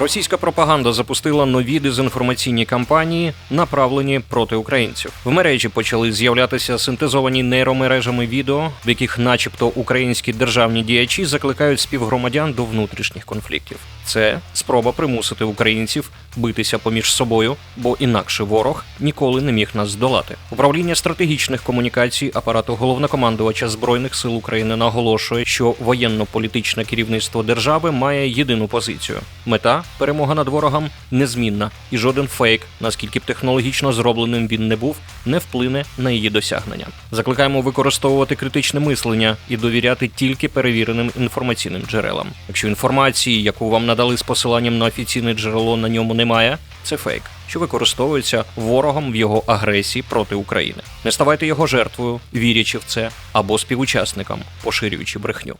Російська пропаганда запустила нові дезінформаційні кампанії, направлені проти українців. В мережі почали з'являтися синтезовані нейромережами відео, в яких, начебто, українські державні діячі закликають співгромадян до внутрішніх конфліктів. Це спроба примусити українців битися поміж собою, бо інакше ворог ніколи не міг нас здолати. Управління стратегічних комунікацій апарату головнокомандувача збройних сил України наголошує, що воєнно-політичне керівництво держави має єдину позицію: мета перемога над ворогом незмінна, і жоден фейк, наскільки б технологічно зробленим він не був, не вплине на її досягнення. Закликаємо використовувати критичне мислення і довіряти тільки перевіреним інформаційним джерелам. Якщо інформації, яку вам надали з посиланням на офіційне джерело, на ньому немає, це фейк, що використовується ворогом в його агресії проти України. Не ставайте його жертвою, вірячи в це, або співучасником, поширюючи брехню.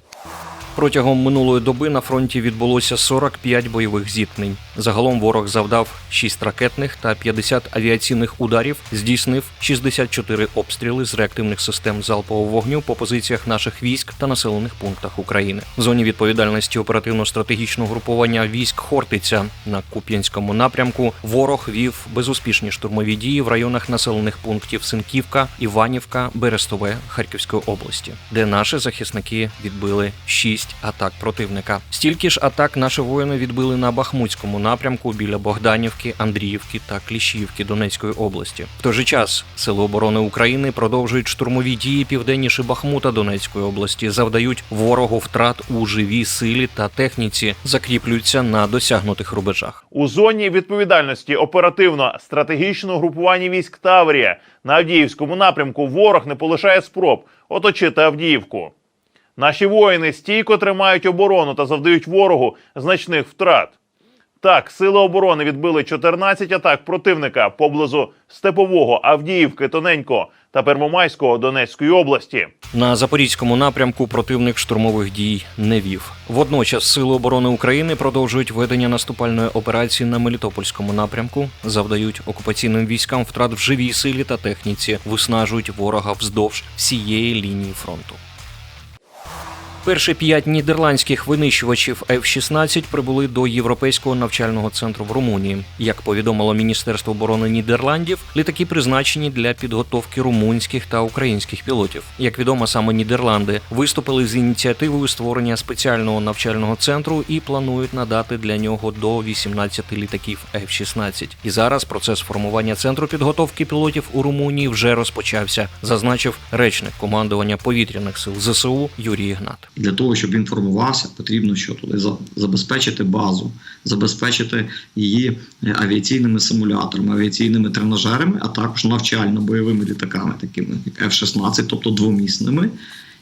Протягом минулої доби на фронті відбулося 45 бойових зіткнень. Загалом ворог завдав 6 ракетних та 50 авіаційних ударів, здійснив 64 обстріли з реактивних систем залпового вогню по позиціях наших військ та населених пунктах України. В зоні відповідальності оперативно-стратегічного групування військ Хортиця на Куп'янському напрямку ворог вів безуспішні штурмові дії в районах населених пунктів Синківка, Іванівка, Берестове Харківської області, де наші захисники відбили 6 атак противника. Стільки ж атак наші воїни відбили на Бахмутському напрямку біля Богданівки, Андріївки та Кліщівки Донецької області. В той же час Сили оборони України продовжують штурмові дії південніше Бахмута Донецької області, завдають ворогу втрат у живій силі та техніці, закріплюються на досягнутих рубежах. У зоні відповідальності оперативно-стратегічного групування військ Таврія на Авдіївському напрямку ворог не полишає спроб оточити Авдіївку. Наші воїни стійко тримають оборону та завдають ворогу значних втрат. Так, сили оборони відбили 14 атак противника поблизу Степового, Авдіївки, Тоненько та Первомайського Донецької області. На запорізькому напрямку противник штурмових дій не вів. Водночас Сили оборони України продовжують ведення наступальної операції на Мелітопольському напрямку, завдають окупаційним військам втрат в живій силі та техніці, виснажують ворога вздовж всієї лінії фронту. Перші п'ять нідерландських винищувачів F-16 прибули до європейського навчального центру в Румунії. Як повідомило Міністерство оборони Нідерландів, літаки призначені для підготовки румунських та українських пілотів. Як відомо, саме Нідерланди виступили з ініціативою створення спеціального навчального центру і планують надати для нього до 18 літаків F-16. І зараз процес формування центру підготовки пілотів у Румунії вже розпочався, зазначив речник командування повітряних сил ЗСУ Юрій Ігнат. Для того, щоб він формувався, потрібно що туди за- забезпечити базу, забезпечити її е, авіаційними симуляторами, авіаційними тренажерами, а також навчально-бойовими літаками, такими як F-16, тобто двомісними,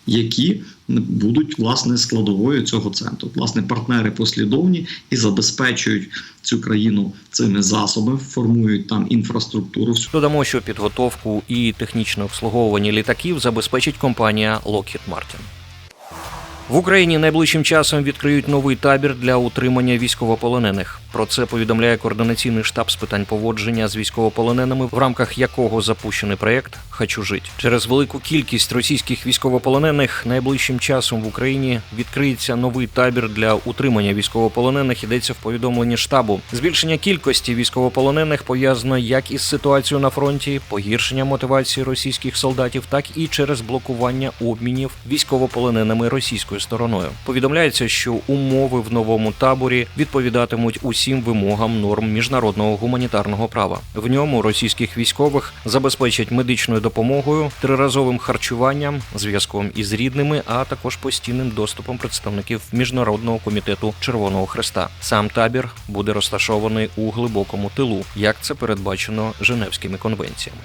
які будуть власне складовою цього центру. Власне, партнери послідовні і забезпечують цю країну цими засобами, формують там інфраструктуру. Додамо, що підготовку і технічне обслуговування літаків забезпечить компанія Lockheed Martin. В Україні найближчим часом відкриють новий табір для утримання військовополонених. Про це повідомляє координаційний штаб з питань поводження з військовополоненими, в рамках якого запущений проєкт Хочу жить. Через велику кількість російських військовополонених найближчим часом в Україні відкриється новий табір для утримання військовополонених. Йдеться в повідомленні штабу. Збільшення кількості військовополонених пов'язано як із ситуацією на фронті, погіршення мотивації російських солдатів, так і через блокування обмінів військовополоненими російською стороною. Повідомляється, що умови в новому таборі відповідатимуть усім вимогам норм міжнародного гуманітарного права. В ньому російських військових забезпечать медичною допомогою, триразовим харчуванням, зв'язком із рідними, а також постійним доступом представників міжнародного комітету Червоного Хреста. Сам табір буде розташований у глибокому тилу, як це передбачено Женевськими конвенціями.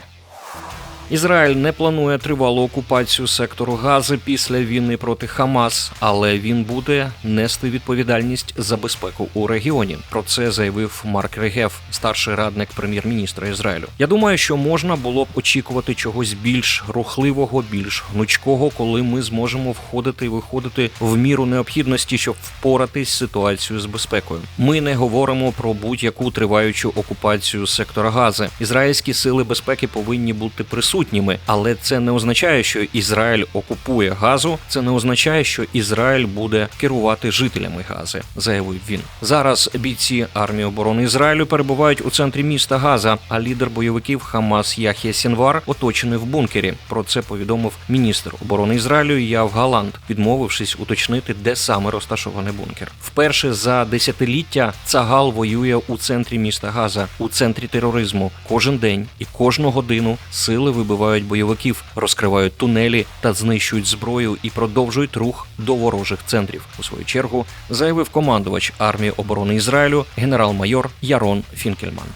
Ізраїль не планує тривалу окупацію сектору Гази після війни проти Хамас, але він буде нести відповідальність за безпеку у регіоні. Про це заявив Марк Регеф, старший радник прем'єр-міністра Ізраїлю. Я думаю, що можна було б очікувати чогось більш рухливого, більш гнучкого, коли ми зможемо входити і виходити в міру необхідності, щоб впоратись з ситуацією з безпекою. Ми не говоримо про будь-яку триваючу окупацію сектора Гази. Ізраїльські сили безпеки повинні бути присутні присутніми, але це не означає, що Ізраїль окупує газу. Це не означає, що Ізраїль буде керувати жителями Гази, заявив він. Зараз бійці армії оборони Ізраїлю перебувають у центрі міста Газа. А лідер бойовиків Хамас Яхія Сінвар оточений в бункері. Про це повідомив міністр оборони Ізраїлю Яв Галанд, відмовившись уточнити, де саме розташований бункер. Вперше за десятиліття Цагал воює у центрі міста Газа, у центрі тероризму. Кожен день і кожну годину сили вибивають бойовиків, розкривають тунелі та знищують зброю і продовжують рух до ворожих центрів. У свою чергу заявив командувач армії оборони Ізраїлю генерал-майор Ярон Фінкельман.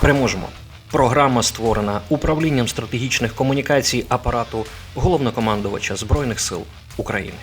Переможемо. Програма створена управлінням стратегічних комунікацій апарату головнокомандувача Збройних сил України.